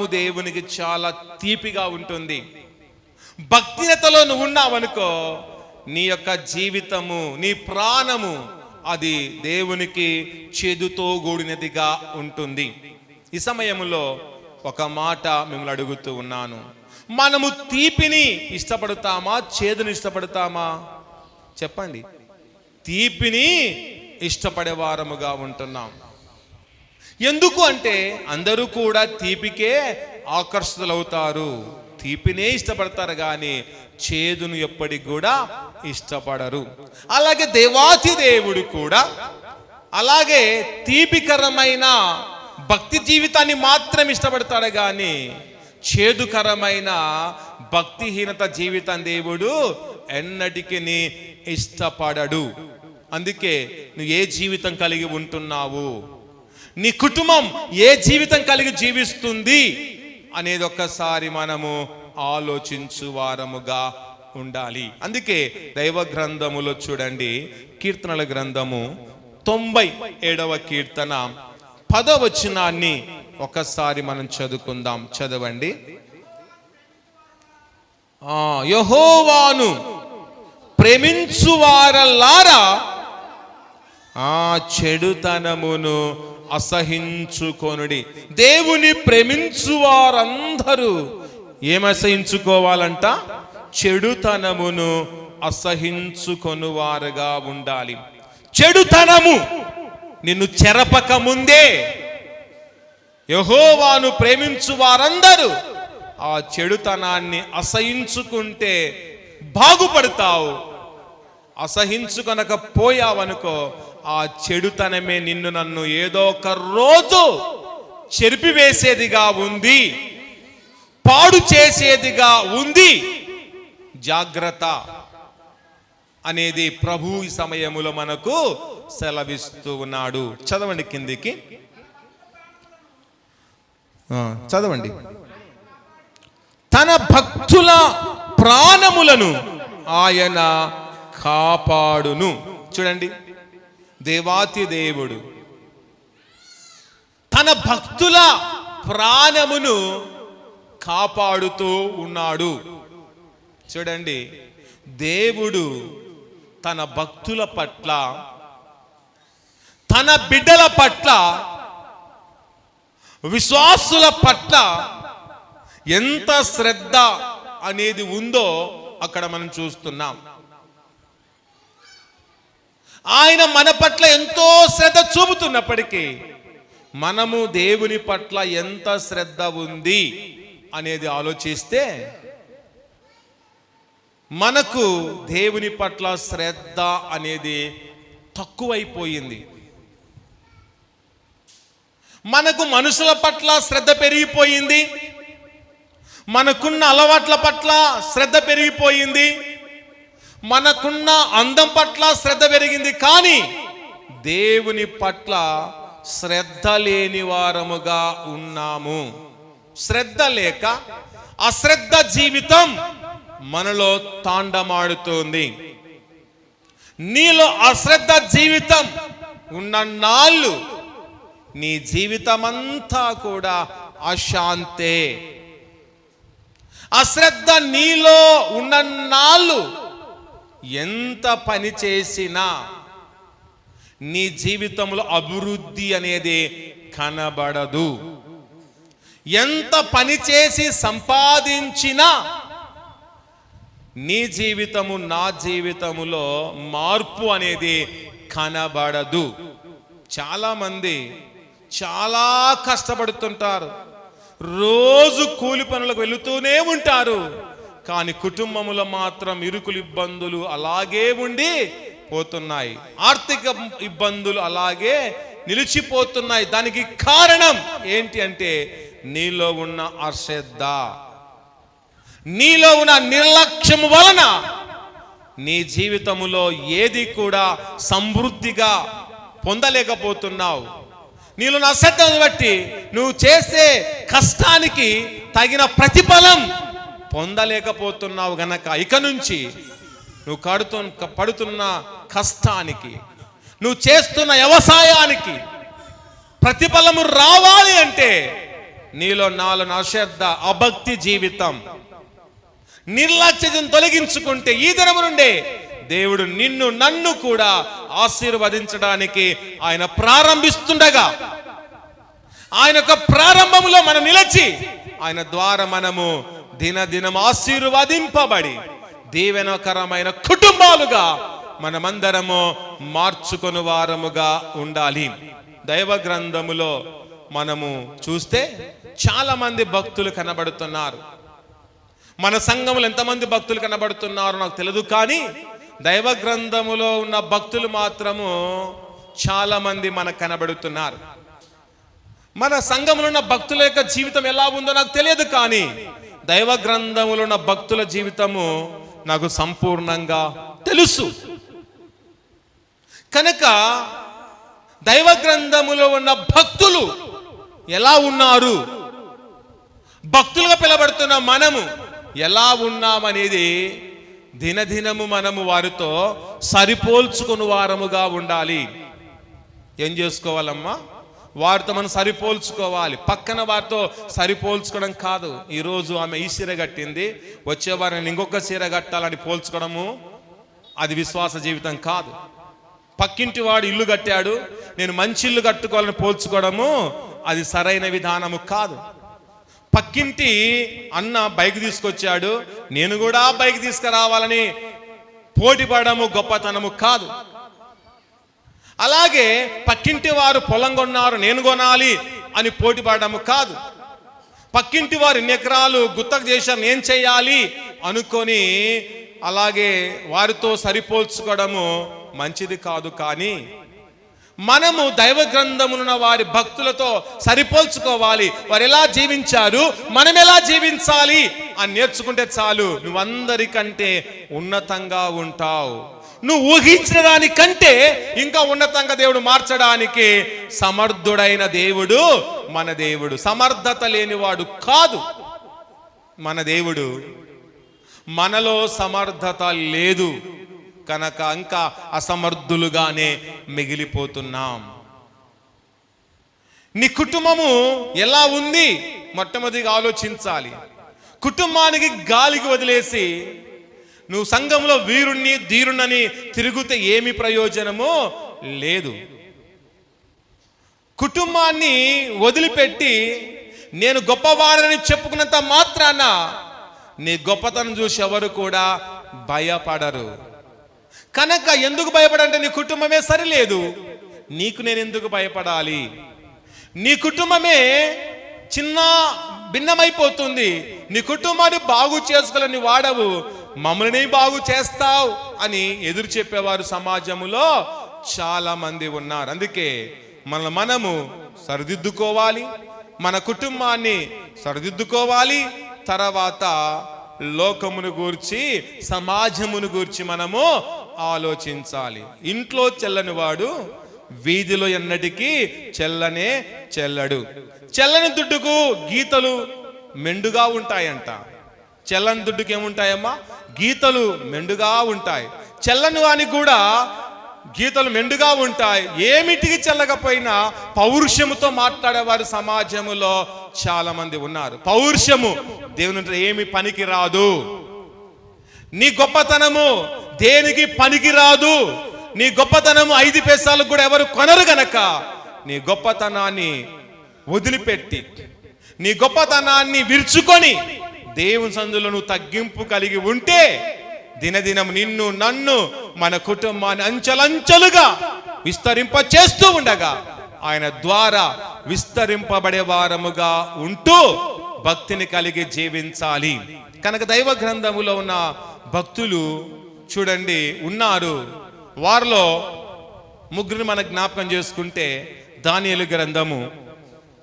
దేవునికి చాలా తీపిగా ఉంటుంది. భక్తినతలో నువ్వు ఉన్నావనుకో నీ యొక్క జీవితము నీ ప్రాణము అది దేవునికి చేదుతో కూడినదిగా ఉంటుంది. ఈ సమయంలో ఒక మాట మిమ్మల్ని అడుగుతూ ఉన్నాను. మనము తీపిని ఇష్టపడతామా చేదుని ఇష్టపడతామా? చెప్పండి. తీపిని ఇష్టపడే వారముగా ఉంటున్నాం. ఎందుకు అంటే అందరూ కూడా తీపికే ఆకర్షితులవుతారు. తీపినే ఇష్టపడతారు కానీ చేదును ఎప్పటికి కూడా ఇష్టపడరు. అలాగే దేవాతి దేవుడు కూడా అలాగే తీపికరమైన భక్తి జీవితాన్ని మాత్రం ఇష్టపడతాడు కానీ చేదుకరమైన భక్తిహీనత జీవితం దేవుడు ఎన్నటికి ఇష్టపడడు. అందుకే నువ్వు ఏ జీవితం కలిగి ఉంటున్నావు? నీ కుటుంబం ఏ జీవితం కలిగి జీవిస్తుంది అనేది ఒక్కసారి మనము ఆలోచించు వారముగా ఉండాలి. అందుకే దైవ గ్రంథములో చూడండి కీర్తనల గ్రంథము తొంభై ఏడవ కీర్తన పదవచనాన్ని ఒకసారి మనం చదువుకుందాం. చదవండి. యహోవాను యహోవాను ప్రేమించువారల్లారా ఆ చెడుతనమును అసహించుకొనుడి. దేవుని ప్రేమించు వారందరూ ఏమసహించుకోవాలంట? చెడుతనమును అసహించుకొనువారుగా ఉండాలి. చెడుతనము నిన్ను చెరపక ముందే యహోవాను ప్రేమించు వారందరూ ఆ చెడుతనాన్ని అసహించుకుంటే బాగుపడతావు. అసహించుకొనక పోయావనుకో ఆ చెడుతనమే నిన్ను నన్ను ఏదో ఒక రోజు చెరిపివేసేదిగా ఉంది పాడు చేసేదిగా ఉంది. జాగ్రత్త అనేది ప్రభు ఈ సమయములో మనకు సెలవిస్తూ ఉన్నాడు. చదవండి కిందికి. చదవండి. తన భక్తుల ప్రాణములను ఆయన కాపాడును. చూడండి. దేవాతి దేవుడు. తన భక్తుల ప్రాణమును కాపాడుతూ ఉన్నాడు. చూడండి దేవుడు తన భక్తుల పట్ల తన బిడ్డల పట్ల విశ్వాసుల పట్ల ఎంత శ్రద్ధ అనేది ఉందో అక్కడ మనం చూస్తున్నాం. ఆయన మన పట్ల ఎంతో శ్రద్ధ చూపుతున్నప్పటికీ మనము దేవుని పట్ల ఎంత శ్రద్ధ ఉంది అనేది ఆలోచిస్తే మనకు దేవుని పట్ల శ్రద్ధ అనేది తక్కువైపోయింది. మనకు మనుషుల పట్ల శ్రద్ధ పెరిగిపోయింది. మనకున్న అలవాట్ల పట్ల శ్రద్ధ పెరిగిపోయింది. మనకున్న అందం పట్ల శ్రద్ధ పెరిగింది కానీ దేవుని పట్ల శ్రద్ధ లేని వారముగా ఉన్నాము. శ్రద్ధ లేక అశ్రద్ధ జీవితం మనలో తాండమాడుతోంది. నీలో అశ్రద్ధ జీవితం ఉన్న నాళ్ళు నీ జీవితమంతా కూడా అశాంతే. అశ్రద్ధ నీలో ఉన్న నాళ్ళు ఎంత పని చేసినా నీ జీవితంలో అభివృద్ధి అనేది కనబడదు. ఎంత పని చేసి సంపాదించినా నీ జీవితము నా జీవితములో మార్పు అనేది కనబడదు. చాలామంది చాలా కష్టపడుతుంటారు. రోజు కూలి పనులకు వెళుతూనే ఉంటారు. కానీ కుటుంబంలో మాత్రం ఇరుకులు ఇబ్బందులు అలాగే ఉండి పోతున్నాయి. ఆర్థిక ఇబ్బందులు అలాగే నిలిచిపోతున్నాయి. దానికి కారణం ఏంటి అంటే నీలో ఉన్న అశ్రద్ధ. నీలో ఉన్న నిర్లక్ష్యము వలన నీ జీవితములో ఏది కూడా సమృద్ధిగా పొందలేకపోతున్నావు. నీలో ఉన్న అశ్రద్ధను బట్టి నువ్వు చేసే కష్టానికి తగిన ప్రతిఫలం పొందలేకపోతున్నావు గనక ఇక నుంచి నువ్వు కడుతు పడుతున్న కష్టానికి నువ్వు చేస్తున్న వ్యవసాయానికి ప్రతిఫలము రావాలి అంటే నీలో నాలుగు అశ్రద్ధ అభక్తి జీవితం. నిర్లక్ష్యం తొలగించుకుంటే ఈ దినము నుండే దేవుడు నిన్ను నన్ను కూడా ఆశీర్వదించడానికి ఆయన ప్రారంభిస్తుండగా ఆయన యొక్క ప్రారంభములో మనం నిలిచి ఆయన ద్వారా మనము దినదినం ఆశీర్వదింపబడి దీవెనకరమైన కుటుంబాలుగా మనమందరము మార్చుకొని వారముగా ఉండాలి. దైవ గ్రంథములో మనము చూస్తే చాలా మంది భక్తులు కనబడుతున్నారు. మన సంఘములు ఎంతమంది భక్తులు కనబడుతున్నారో నాకు తెలియదు కానీ దైవ గ్రంథములో ఉన్న భక్తులు మాత్రము చాలా మంది మనకు కనబడుతున్నారు. మన సంఘంలో ఉన్న భక్తుల యొక్క జీవితం ఎలా ఉందో నాకు తెలియదు కానీ దైవ గ్రంథములో ఉన్న భక్తుల జీవితము నాకు సంపూర్ణంగా తెలుసు. కనుక దైవ గ్రంథములో ఉన్న భక్తులు ఎలా ఉన్నారు? భక్తులుగా పిలబడుతున్న మనము ఎలా ఉన్నామనేది దినదినము మనము వారితో సరిపోల్చుకుని వారముగా ఉండాలి. ఏం చేసుకోవాలమ్మా? వారితో మనం సరిపోల్చుకోవాలి. పక్కన వారితో సరిపోల్చుకోవడం కాదు. ఈరోజు ఆమె ఈ చీర కట్టింది. వచ్చే వారిని ఇంకొక చీర కట్టాలని పోల్చుకోవడము అది విశ్వాస జీవితం కాదు. పక్కింటి వాడు ఇల్లు కట్టాడు. నేను మంచి ఇల్లు కట్టుకోవాలని పోల్చుకోవడము అది సరైన విధానము కాదు. పక్కింటి అన్న బైక్ తీసుకొచ్చాడు. నేను కూడా బైక్ తీసుకురావాలని పోటీ పడము గొప్పతనము కాదు. అలాగే పక్కింటి వారు పొలం కొన్నారు నేను కొనాలి అని పోటీపడము కాదు. పక్కింటి వారు ఇన్ని ఎకరాలు గుత్తకు చేశారు నేను చేయాలి అనుకొని అలాగే వారితో సరిపోల్చుకోవడము మంచిది కాదు కానీ మనము దైవ గ్రంథమున వారి భక్తులతో సరిపోల్చుకోవాలి. వారు ఎలా జీవించారు మనం ఎలా జీవించాలి అని నేర్చుకుంటే చాలు. నువ్వందరికంటే ఉన్నతంగా ఉంటావు. నువ్వు ఊహించిన దానికంటే ఇంకా ఉన్నతంగా దేవుడు మార్చడానికి సమర్థుడైన దేవుడు మన దేవుడు. సమర్థత లేనివాడు కాదు మన దేవుడు. మనలో సమర్థత లేదు కనుక ఇంకా అసమర్థులుగానే మిగిలిపోతున్నాం. నీ కుటుంబము ఎలా ఉంది? మొట్టమొదటిగా ఆలోచించాలి. కుటుంబానికి గాలికి వదిలేసి నువ్వు సంఘంలో వీరుణ్ణి ధీరుణ్ణని తిరుగుతే ఏమి ప్రయోజనమో? లేదు. కుటుంబాన్ని వదిలిపెట్టి నేను గొప్పవాడని చెప్పుకున్నంత మాత్రాన నీ గొప్పతనం చూసి ఎవరు కూడా భయపడరు. కనుక ఎందుకు భయపడంటే నీ కుటుంబమే సరిలేదు. నీకు నేను ఎందుకు భయపడాలి? నీ కుటుంబమే చిన్న భిన్నమైపోతుంది. నీ కుటుంబాన్ని బాగు చేసుకోలేని వాడవు. మమ్మల్ని బాగు చేస్తావు అని ఎదురు చెప్పేవారు సమాజములో చాలా మంది ఉన్నారు. అందుకే మన మనము సరిదిద్దుకోవాలి మన కుటుంబాన్ని సరిదిద్దుకోవాలి. తర్వాత లోకమును గూర్చి సమాజమును గూర్చి మనము ఆలోచించాలి. ఇంట్లో చెల్లని వాడు వీధిలో ఎన్నటికీ చెల్లనే చెల్లడు. చెల్లని దుడ్డుకు గీతలు మెండుగా ఉంటాయంట. చెల్లని దుడ్డుకి ఏముంటాయమ్మా గీతలు మెండుగా ఉంటాయి. చెల్లని వానికి కూడా గీతలు మెండుగా ఉంటాయి. ఏమిటికి చెల్లకపోయినా పౌరుషముతో మాట్లాడేవారు సమాజములో చాలా మంది ఉన్నారు. పౌరుషము దేవుని ఏమి పనికి రాదు నీ గొప్పతనము దేనికి పనికి రాదు నీ గొప్పతనము ఐదు పైసలకు కూడా ఎవరు కొనరు గనక. నీ గొప్పతనాన్ని వదిలిపెట్టి నీ గొప్పతనాన్ని విరుచుకొని దేవుని సందులో నువ్వు తగ్గింపు కలిగి ఉంటే దినదినం నిన్ను నన్ను మన కుటుంబాన్ని అంచెలంచెలుగా విస్తరింప చేస్తూ ఉండగా ఆయన ద్వారా విస్తరింపబడే వారముగా ఉంటూ భక్తిని కలిగి జీవించాలి. కనుక దైవ గ్రంథములో ఉన్న భక్తులు చూడండి ఉన్నారు. వారిలో ముగ్గురిని మన జ్ఞాపకం చేసుకుంటే దానియలు గ్రంథము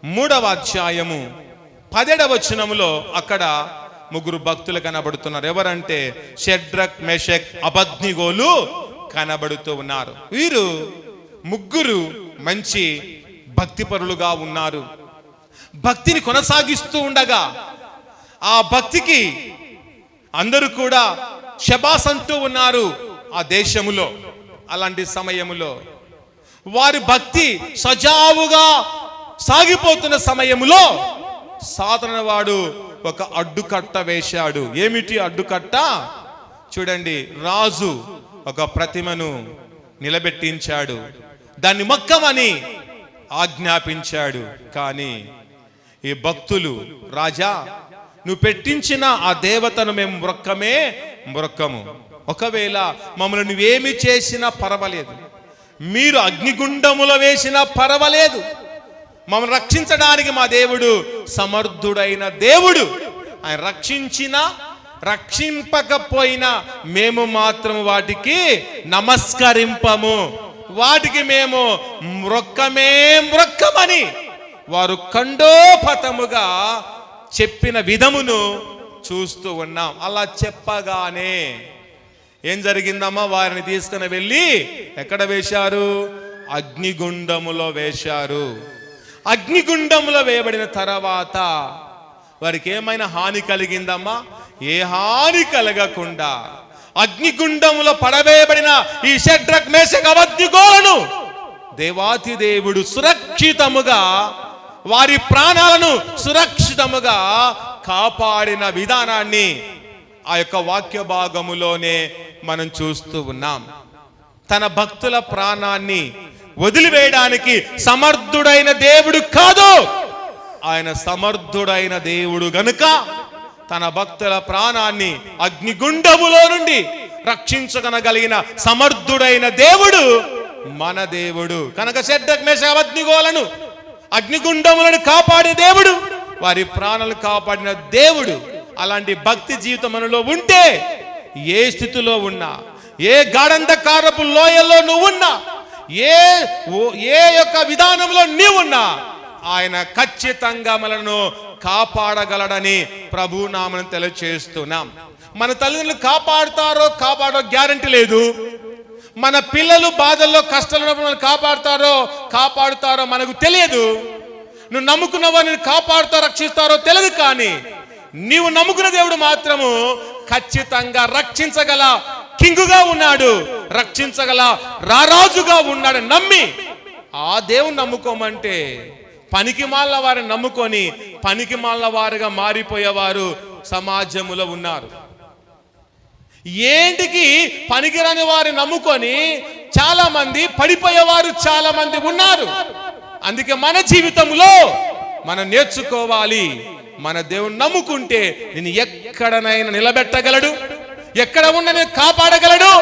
మూడవ అధ్యాయము పదేడవచనములో అక్కడ ముగ్గురు భక్తులు కనబడుతున్నారు. ఎవరంటే షెడ్రక్ మెషక్ అబద్నిగోలు కనబడుతూ ఉన్నారు. వీరు ముగ్గురు మంచి భక్తిపరులుగా ఉన్నారు. భక్తిని కొనసాగిస్తూ ఉండగా ఆ భక్తికి అందరూ కూడా శబాస్ అంటూ ఉన్నారు ఆ దేశములో అలాంటి సమయములో. వారి భక్తి సజావుగా సాగిపోతున్న సమయములో సాధారణ వాడు ఒక అడ్డుకట్ట వేశాడు. ఏమిటి అడ్డుకట్ట? చూడండి రాజు ఒక ప్రతిమను నిలబెట్టించాడు. దాన్ని మొక్కమని ఆజ్ఞాపించాడు. కానీ ఈ భక్తులు రాజా నువ్వు పెట్టించిన ఆ దేవతను మేము మ్రొక్కమే మ్రొక్కము ఒకవేళ మమ్మల్ని నువ్వేమి చేసినా పర్వాలేదు. మీరు అగ్నిగుండములో వేసినా పర్వాలేదు. మమ్మల్ని రక్షించడానికి మా దేవుడు సమర్థుడైన దేవుడు. ఆయన రక్షించిన రక్షింపకపోయినా మేము మాత్రం వాటికి నమస్కరింపము. వాటికి మేము మృక్కమే మ్రొక్కమని వారు కండోపతముగా చెప్పిన విధమును చూస్తూ ఉన్నాం. అలా చెప్పగానే ఏం జరిగిందమ్మా? వారిని తీసుకుని వెళ్ళి ఎక్కడ వేశారు? అగ్నిగుండములో వేశారు. అగ్నిగుండంలో వేయబడిన తర్వాత వారికి ఏమైనా హాని కలిగిందమ్మా? ఏ హాని కలగకుండా అగ్నిగుండంలో పడవేయబడిన ఈ షడ్రక్ మేషక అగ్నిగోలను దేవాతి దేవుడు సురక్షితముగా వారి ప్రాణాలను సురక్షితముగా కాపాడిన విధానాన్ని ఆ యొక్క వాక్య భాగములోనే మనం చూస్తూ ఉన్నాం. తన భక్తుల ప్రాణాన్ని వదిలివేయడానికి సమర్థుడైన దేవుడు కాదు. ఆయన సమర్థుడైన దేవుడు గనుక తన భక్తుల ప్రాణాన్ని అగ్నిగుండములో నుండి రక్షించగనగలిగిన సమర్థుడైన దేవుడు మన దేవుడు. కనుక శడ్డగ్నేశ అగ్నిగుండములను కాపాడే దేవుడు వారి ప్రాణాలు కాపాడిన దేవుడు. అలాంటి భక్తి జీవితం మనలో ఉంటే ఏ స్థితిలో ఉన్నా ఏ గాఢంధకారపు లోయల్లో నువ్వు ఉన్నా ఏ ఓ- ఏ యొక్క విధానంలో నీవున్నా ఆయన ఖచ్చితంగా మనను కాపాడగలడని ప్రభు నామను తెలియచేస్తున్నాం. మన తల్లిదండ్రులు కాపాడుతారో కాపాడో గ్యారంటీ లేదు. మన పిల్లలు బాధల్లో కష్టాలు మనల్ని కాపాడుతారో కాపాడుతారో మనకు తెలియదు. నువ్వు నమ్ముకున్న వారిని కాపాడుతా రక్షిస్తారో తెలియదు కానీ నీవు నమ్ముకున్న దేవుడు మాత్రము ఖచ్చితంగా రక్షించగల కింగుగా ఉన్నాడు. రక్షించగల రారాజుగా ఉన్నాడు నమ్మి ఆ దేవుని నమ్ముకోమంటే పనికి మాల వారిని నమ్ముకొని పనికి మాల వారుగా మారిపోయేవారు సమాజంలో ఉన్నారు. ఏంటికి పనికిరాని వారిని నమ్ముకొని చాలా మంది పడిపోయేవారు చాలా మంది ఉన్నారు. అందుకే మన జీవితంలో మనం నేర్చుకోవాలి. మన దేవుని నమ్ముకుంటే నేను ఎక్కడనైనా నిలబెట్టగలడు. ఎక్కడ ఉన్న నేను కాపాడగలడు?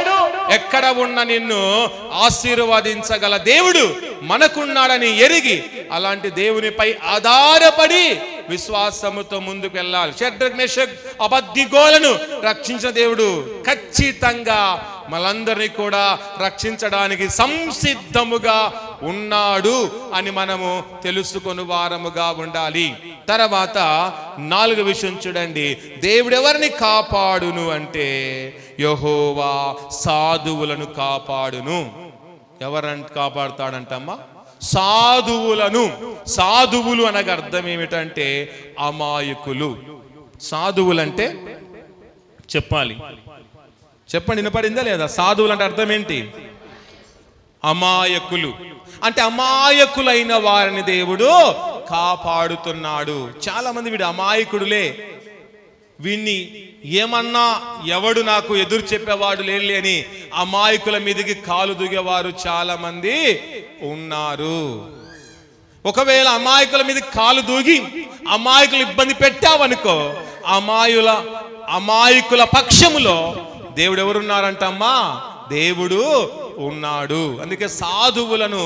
ఎక్కడ ఉన్న నిన్ను ఆశీర్వదించగల దేవుడు మనకున్నాడని ఎరిగి అలాంటి దేవునిపై ఆధారపడి విశ్వాసముతో ముందుకు వెళ్ళాలి. షడ్రగ్నేషక్ అబద్ధిగోలను రక్షించిన దేవుడు ఖచ్చితంగా మనందరినీ కూడా రక్షించడానికి సంసిద్ధముగా ఉన్నాడు అని మనము తెలుసుకొని వారముగా ఉండాలి. తర్వాత నాలుగు విషయం చూడండి. దేవుడు ఎవరిని కాపాడును అంటే యహోవా సాధువులను కాపాడును. ఎవరని కాపాడుతాడంటమ్మా? సాధువులను. సాధువులు అనగా అర్థం ఏమిటంటే అమాయకులు. సాధువులంటే చెప్పాలి. చెప్పండి వినపడిందా లేదా? సాధువులు అంటే అర్థం ఏంటి? అమాయకులు. అంటే అమాయకులైన వారిని దేవుడు కాపాడుతున్నాడు. చాలా మంది వీడు అమాయకుడులే. వీణ్ణి ఏమన్నా ఎవడు నాకు ఎదురు చెప్పేవాడు లేని అని అమాయకుల మీదకి కాలు దుగేవారు చాలా మంది ఉన్నారు. ఒకవేళ అమాయకుల మీద కాలు దూగి అమాయకులు ఇబ్బంది పెట్టావనుకో అమాయుల అమాయకుల పక్షములో దేవుడు ఎవరున్నారంటమ్మా? దేవుడు ఉన్నాడు. అందుకే సాధువులను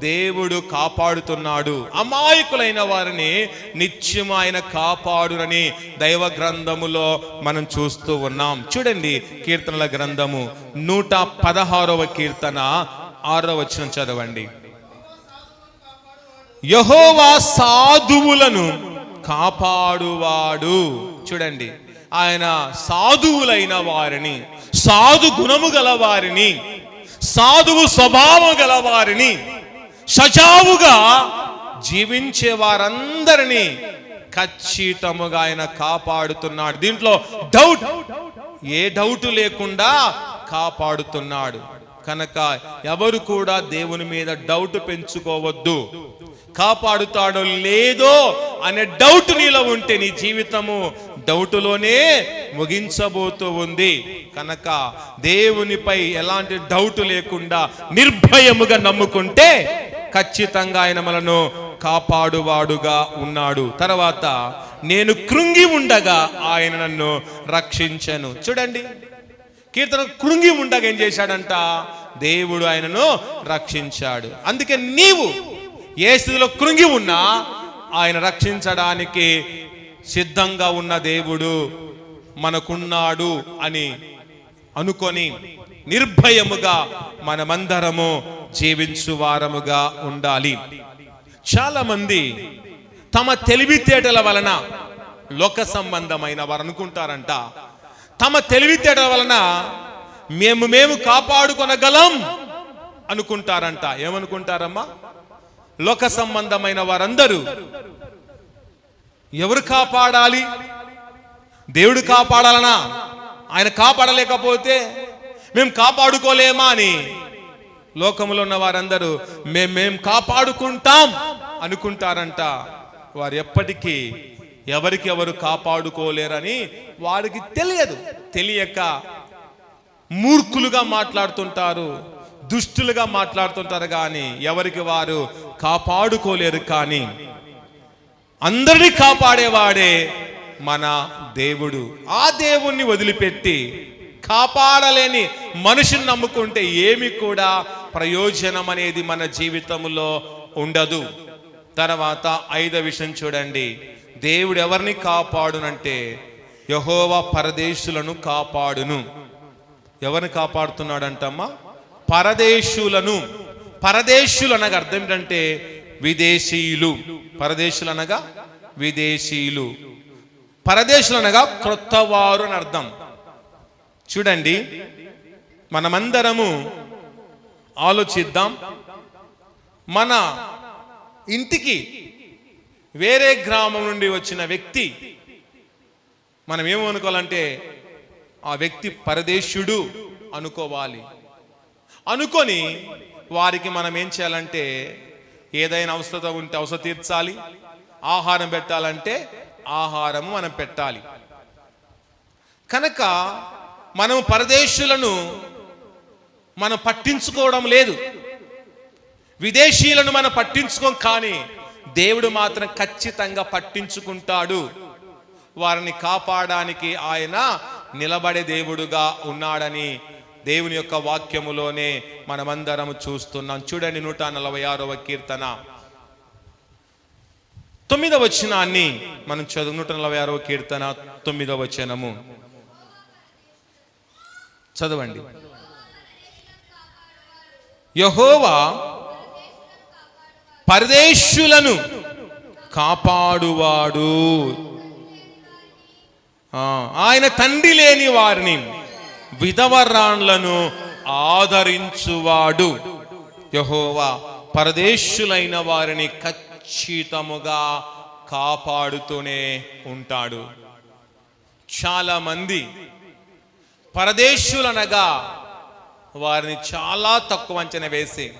దేవుడు కాపాడుతున్నాడు. అమాయకులైన వారిని నిత్యం ఆయన కాపాడునని దైవ గ్రంథములో మనం చూస్తూ ఉన్నాం. చూడండి కీర్తనల గ్రంథము నూట పదహారవ కీర్తన ఆరో వచ్చిన చదవండి. యహోవా సాధువులను కాపాడువాడు. చూడండి. ఆయన సాధువులైన వారిని సాధు గుణము గల వారిని సాధువు స్వభావం గల వారిని సజావుగా జీవించే వారందరినీ ఖచ్చితముగా ఆయన కాపాడుతున్నాడు. దీంట్లో డౌట్ ఏ డౌట్ లేకుండా కాపాడుతున్నాడు. కనుక ఎవరు కూడా దేవుని మీద డౌట్ పెంచుకోవద్దు. కాపాడుతాడో లేదో అనే డౌట్ నీలో ఉంటే నీ జీవితము డౌటులోనే ముగించబోతూ ఉంది. కనుక దేవునిపై ఎలాంటి డౌట్ లేకుండా నిర్భయముగా నమ్ముకుంటే ఖచ్చితంగా ఆయన మనను కాపాడువాడుగా ఉన్నాడు. తర్వాత నేను కృంగి ఉండగా ఆయన నన్ను రక్షించను. చూడండి. కీర్తన కృంగి ఉండగా ఏం చేశాడంట? దేవుడు ఆయనను రక్షించాడు. అందుకే నీవు ఏ స్థితిలో కృంగి ఉన్నా ఆయన రక్షించడానికి సిద్ధంగా ఉన్న దేవుడు మనకున్నాడు అని అనుకొని నిర్భయముగా మనమందరము జీవించు వారముగా ఉండాలి. చాలా మంది తమ తెలివితేటల వలన లోక సంబంధమైన వారు అనుకుంటారంట తమ తెలివితేటల వలన మేము మేము కాపాడుకొనగలం అనుకుంటారంట. ఏమనుకుంటారమ్మా? లోక సంబంధమైన వారందరూ ఎవరు కాపాడాలి? దేవుడు కాపాడాలనా? ఆయన కాపాడలేకపోతే మేము కాపాడుకోలేమా అని లోకంలో ఉన్న వారందరూ మేమేం కాపాడుకుంటాం అనుకుంటారంట. వారు ఎప్పటికీ ఎవరికి ఎవరు కాపాడుకోలేరని వారికి తెలియదు. తెలియక మూర్ఖులుగా మాట్లాడుతుంటారు దుష్టులుగా మాట్లాడుతుంటారు కానీ ఎవరికి వారు కాపాడుకోలేరు కానీ అందరినీ కాపాడేవాడే మన దేవుడు. ఆ దేవుణ్ణి వదిలిపెట్టి కాపాడలేని మనిషిని నమ్ముకుంటే ఏమి కూడా ప్రయోజనం అనేది మన జీవితంలో ఉండదు. తర్వాత ఐదో విషయం చూడండి. దేవుడు ఎవరిని కాపాడునంటే యహోవా పరదేశులను కాపాడును. ఎవరిని కాపాడుతున్నాడంటమ్మా? పరదేశులను. పరదేశులు అనగా అర్థం ఏంటంటే విదేశీయులు. పరదేశులు అనగా విదేశీయులు. పరదేశులు అనగా క్రొత్త వారు అని అర్థం. చూడండి. మనమందరము ఆలోచిద్దాం. మన ఇంటికి వేరే గ్రామం నుండి వచ్చిన వ్యక్తి మనం ఏమనుకోవాలంటే ఆ వ్యక్తి పరదేశుడు అనుకోవాలి. అనుకొని వారికి మనం ఏం చేయాలంటే ఏదైనా అవసరత ఉంటే అవసరం తీర్చాలి. ఆహారం పెట్టాలంటే ఆహారము మనం పెట్టాలి. కనుక మనం పరదేశులను మనం పట్టించుకోవడం లేదు. విదేశీయులను మనం పట్టించుకోం కానీ దేవుడు మాత్రం ఖచ్చితంగా పట్టించుకుంటాడు. వారిని కాపాడడానికి ఆయన నిలబడే దేవుడుగా ఉన్నాడని దేవుని యొక్క వాక్యములోనే మనమందరం చూస్తున్నాం. చూడండి నూట నలభై ఆరవ కీర్తన. తొమ్మిదవ వచనాన్ని మనం చదువు నూట నలభై ఆరవ కీర్తన తొమ్మిదవ వచనము. చదవండి. యహోవా పరదేశులను కాపాడువాడు. ఆయన తండ్రి లేని వారిని విధవరాన్లను ఆదరించువాడు. యహోవా పరదేశులైన వారిని ఖచ్చితముగా కాపాడుతూనే ఉంటాడు. చాలా మంది పరదేశులనగా వారిని చాలా తక్కువ అంచనా వేసి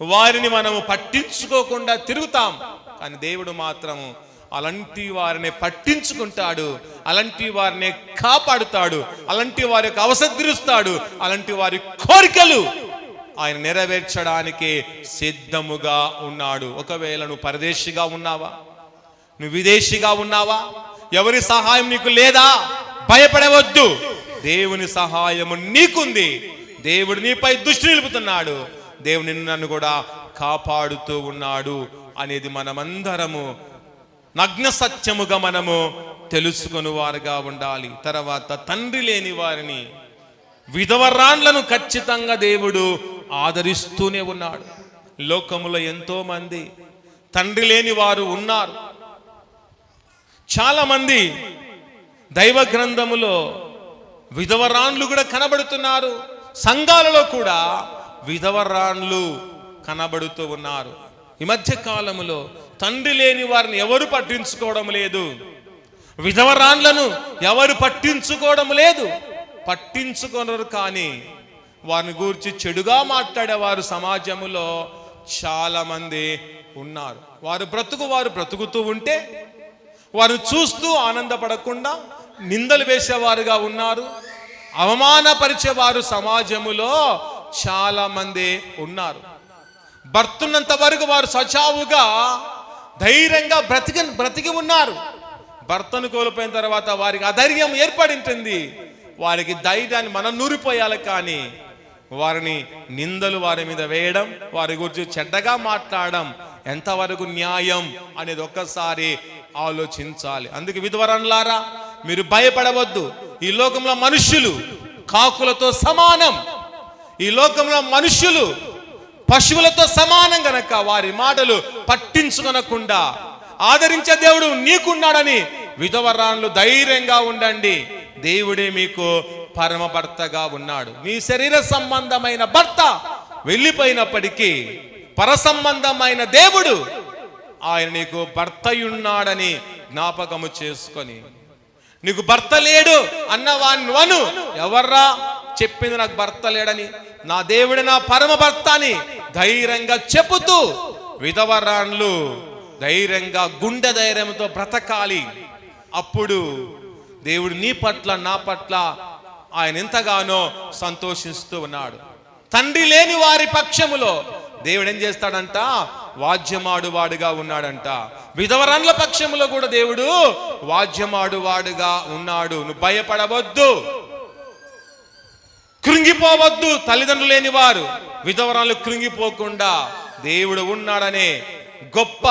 వారిని మనము పట్టించుకోకుండా తిరుగుతాం. కానీ దేవుడు మాత్రము అలాంటి వారిని పట్టించుకుంటాడు అలాంటి వారిని కాపాడుతాడు అలాంటి వారి యొక్క అవసరం అలాంటి వారి కోరికలు ఆయన నెరవేర్చడానికి సిద్ధముగా ఉన్నాడు. ఒకవేళ నువ్వు పరదేశిగా ఉన్నావా? నువ్వు విదేశీగా ఉన్నావా? ఎవరి సహాయం నీకు లేదా? భయపడవద్దు. దేవుని సహాయము నీకుంది. దేవుడు నీపై దృష్టి నిలుపుతున్నాడు. దేవుడు నిన్ను నన్ను కూడా కాపాడుతూ ఉన్నాడు అనేది మనమందరము నగ్న సత్యముగా మనము తెలుసుకుని వారుగా ఉండాలి. తర్వాత తండ్రి లేని వారిని విధవరాన్లను ఖచ్చితంగా దేవుడు ఆదరిస్తూనే ఉన్నాడు. లోకములో ఎంతో మంది తండ్రి లేని వారు ఉన్నారు. చాలా మంది దైవ గ్రంథములో విధవరాన్లు కూడా కనబడుతున్నారు. సంఘాలలో కూడా విధవరాన్లు కనబడుతూ ఉన్నారు. ఈ మధ్య కాలంలో తండ్రి లేని వారిని ఎవరు పట్టించుకోవడం లేదు? విధవరాన్లను ఎవరు పట్టించుకోవడం లేదు? పట్టించుకొనరు కానీ వారిని గూర్చి చెడుగా మాట్లాడేవారు సమాజంలో చాలామంది ఉన్నారు. వారు బ్రతుకు వారు బ్రతుకుతూ ఉంటే వారు చూస్తూ ఆనందపడకుండా నిందలు వేసేవారుగా ఉన్నారు. అవమానపరిచేవారు సమాజములో చాలా మంది ఉన్నారు. భర్తున్నంత వరకు వారు సజావుగా ధైర్యంగా బ్రతికి బ్రతికి ఉన్నారు. భర్తను కోల్పోయిన తర్వాత వారికి అధైర్యం ఏర్పడింటుంది. వారికి ధైర్యాన్ని మనం నూరిపోయాలి కానీ వారిని నిందలు వారి మీద వేయడం వారి గురించి చెడ్డగా మాట్లాడడం ఎంతవరకు న్యాయం అనేది ఒక్కసారి ఆలోచించాలి. అందుకే విధవరన్లారా మీరు భయపడవద్దు. ఈ లోకంలో మనుష్యులు కాకులతో సమానం. ఈ లోకంలో మనుష్యులు పశువులతో సమానం గనక వారి మాటలు పట్టించుకొనకుండా ఆదరించే దేవుడు నీకున్నాడని విధవరాన్లు ధైర్యంగా ఉండండి. దేవుడే మీకు పరమ భర్తగా ఉన్నాడు. మీ శరీర సంబంధమైన భర్త వెళ్ళిపోయినప్పటికీ పర సంబంధమైన దేవుడు ఆయన నీకు భర్తయున్నాడని జ్ఞాపకము చేసుకొని నీకు భర్త లేడు అన్న వాణ్ణి వను. ఎవర్రా? చెప్పింది నాకు భర్త లేడని. నా దేవుడు నా పరమ భర్త అని ధైర్యంగా చెబుతూ విధవరాన్లు ధైర్యంగా గుండె ధైర్యంతో బ్రతకాలి. అప్పుడు దేవుడు నీ పట్ల నా పట్ల ఆయన ఎంతగానో సంతోషిస్తూ ఉన్నాడు. తండ్రి లేని వారి పక్షములో దేవుడు ఏం చేస్తాడంట? వాద్యమాడువాడుగా ఉన్నాడంట. విధవరన్ల పక్షములో కూడా దేవుడు వాద్యమాడువాడుగా ఉన్నాడు. నువ్వు భయపడవద్దు. కృంగిపోవద్దు. తల్లిదండ్రులు లేని వారు విధవరాలు కృంగిపోకుండా దేవుడు ఉన్నాడనే గొప్ప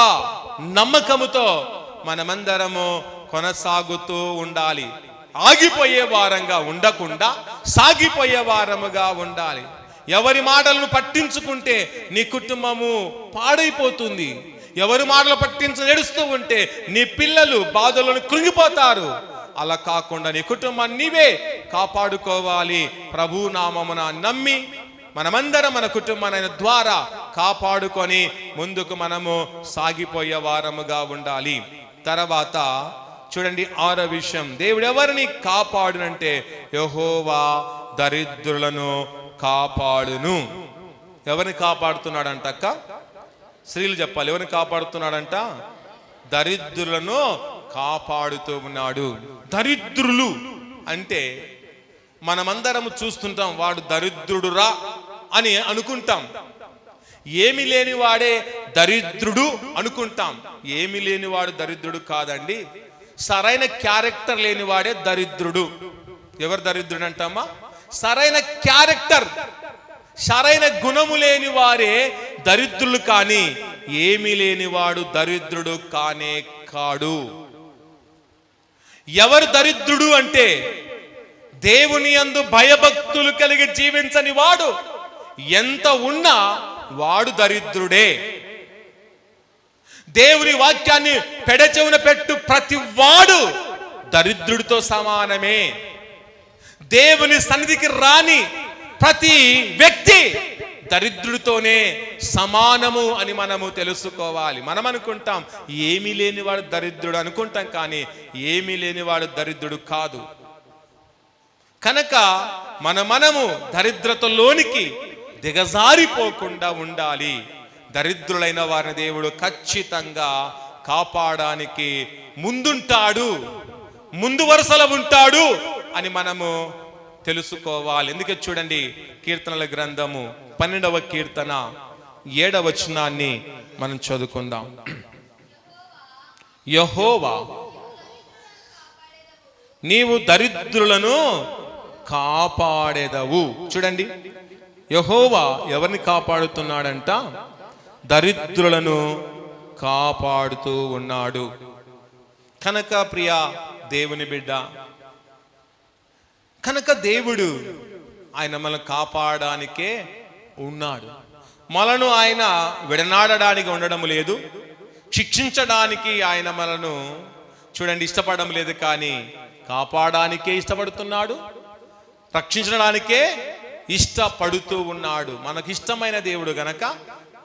నమ్మకముతో మనమందరము కొనసాగుతూ ఉండాలి. ఆగిపోయే వారంగా ఉండకుండా సాగిపోయే వారముగా ఉండాలి. ఎవరి మాటలను పట్టించుకుంటే నీ కుటుంబము పాడైపోతుంది. ఎవరి మాటలు పట్టించు నడుస్తూ ఉంటే నీ పిల్లలు బాధలను కృంగిపోతారు. అలా కాకుండా నీ కుటుంబాన్ని నీవే కాపాడుకోవాలి. ప్రభు నామమున నమ్మి మనమందరం మన కుటుంబాన్ని ద్వారా కాపాడుకొని ముందుకు మనము సాగిపోయే వారముగా ఉండాలి. తర్వాత చూడండి ఆరో విషయం. దేవుడు ఎవరిని కాపాడునంటే యహోవా దరిద్రులను కాపాడును. ఎవరిని కాపాడుతున్నాడంట అక్క? స్త్రీలు చెప్పాలి. ఎవరిని కాపాడుతున్నాడంట? దరిద్రులను కాపాడుతూ ఉన్నాడు. దరిద్రులు అంటే మనమందరం చూస్తుంటాం వాడు దరిద్రుడురా అని అనుకుంటాం. ఏమి లేని వాడే దరిద్రుడు అనుకుంటాం. ఏమి లేని వాడు దరిద్రుడు కాదండి. సరైన క్యారెక్టర్ లేని వాడే దరిద్రుడు. ఎవరు దరిద్రుడు అంటామా సరైన క్యారెక్టర్ సరైన గుణము లేని వారే దరిద్రులు కానీ ఏమీ లేనివాడు దరిద్రుడు కానే కాడు. ఎవరు దరిద్రుడు అంటే దేవుని అందు భయభక్తులు కలిగి జీవించని వాడు. ఎంత ఉన్నా వాడు దరిద్రుడే. దేవుని వాక్యాన్ని పెడచెవున పెట్టు ప్రతి వాడు దరిద్రుడితో సమానమే. దేవుని సన్నిధికి రాని ప్రతి వ్యక్తి దరిద్రుడితోనే సమానము అని మనము తెలుసుకోవాలి. మనం అనుకుంటాం ఏమీ లేనివాడు దరిద్రుడు అనుకుంటాం కానీ ఏమీ లేనివాడు దరిద్రుడు కాదు. కనుక మన మనము దరిద్రతలోనికి దిగజారిపోకుండా ఉండాలి. దరిద్రులైన వారిని దేవుడు ఖచ్చితంగా కాపాడడానికి ముందుంటాడు. ముందు వరుసలో ఉంటాడు. అని మనము తెలుసుకోవాలి. ఎందుకే చూడండి కీర్తనల గ్రంథము పన్నెండవ కీర్తన ఏడవచనాన్ని మనం చదువుకుందాం. యహోవా నీవు దరిద్రులను కాపాడేదవు. చూడండి యహోవా ఎవరిని కాపాడుతున్నాడంట? దరిద్రులను కాపాడుతూ ఉన్నాడు. కనుక ప్రియ దేవుని బిడ్డ కనుక దేవుడు ఆయన మనల్ని కాపాడడానికే ఉన్నాడు. మనను ఆయన విడనాడడానికి ఉండడం లేదు. శిక్షించడానికి ఆయన మనను చూడండి ఇష్టపడడం లేదు కానీ కాపాడడానికే ఇష్టపడుతున్నాడు. రక్షించడానికే ఇష్టపడుతూ ఉన్నాడు. మనకి ఇష్టమైన దేవుడు గనక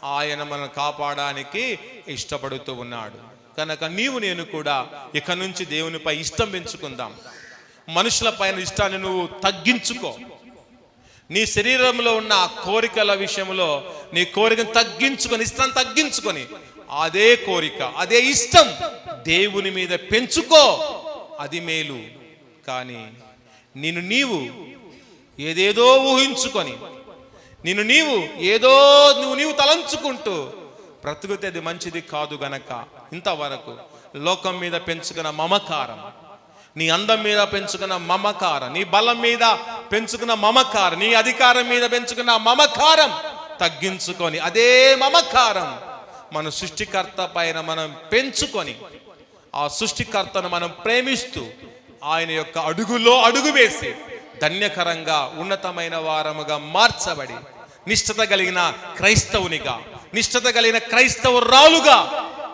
ఆయన మనల్ని కాపాడడానికి ఇష్టపడుతూ ఉన్నాడు. కనుక నీవు నేను కూడా ఇక నుంచి దేవునిపై ఇష్టం పెంచుకుందాం. మనుషుల పైన ఇష్టాన్ని నువ్వు తగ్గించుకో. నీ శరీరంలో ఉన్న ఆ కోరికల విషయంలో నీ కోరికను తగ్గించుకొని ఇష్టాన్ని తగ్గించుకొని అదే కోరిక అదే ఇష్టం దేవుని మీద పెంచుకో. అది మేలు. కానీ నిన్ను నీవు ఏదేదో ఊహించుకొని నిన్ను నీవు ఏదో నువ్వు నీవు తలంచుకుంటూ బ్రతుకుతే అది మంచిది కాదు గనక. ఇంతవరకు లోకం మీద పెంచుకున్న మమకారం నీ అందం మీద పెంచుకున్న మమకారం నీ బలం మీద పెంచుకున్న మమకారం నీ అధికారం మీద పెంచుకున్న మమకారం తగ్గించుకొని అదే మమకారం మన సృష్టికర్త పైన మనం పెంచుకొని ఆ సృష్టికర్తను మనం ప్రేమిస్తూ ఆయన యొక్క అడుగులో అడుగు వేసి ధన్యకరంగా ఉన్నతమైన వారముగా మార్చబడి నిష్ఠత కలిగిన క్రైస్తవునిగా నిష్ఠత కలిగిన క్రైస్తవురాలుగా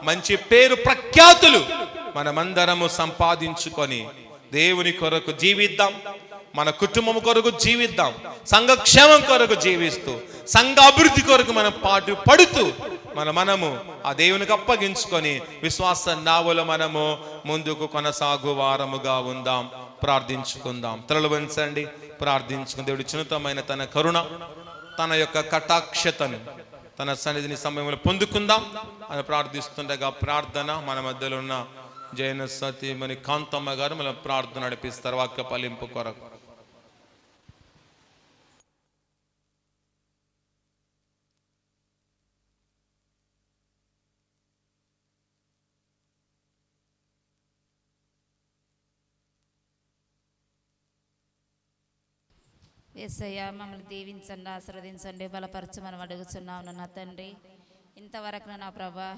మంచి పేరు ప్రఖ్యాతులు మనమందరము సంపాదించుకొని దేవుని కొరకు జీవిద్దాం. మన కుటుంబం కొరకు జీవిద్దాం. సంఘక్షేమం కొరకు జీవిస్తూ సంఘ అభివృద్ధి కొరకు మనం పాటు పడుతూ మన మనము ఆ దేవునికి అప్పగించుకొని విశ్వాస నావుల మనము ముందుకు కొనసాగు వారముగా ఉందాం. ప్రార్థించుకుందాం. తలలు వంచండి. ప్రార్థించుకుని దేవుడి చిన్నతమైన తన కరుణ తన యొక్క కటాక్షతను తన సన్నిధిని సమయంలో పొందుకుందాం అని ప్రార్థిస్తుండగా ప్రార్థన మన మధ్యలో ఉన్న జైన సతీమణి కాంతమ్మ గారు మన ప్రార్థన నడిపిస్తారు వాక్య పలింపు కొరకు. ఎస్ఐ మమ్మల్ని దీవించండి ఆశీర్వదించండి బలపరచమని అడుగుతున్నాను నా తండ్రి. ఇంతవరకు నా ప్రభా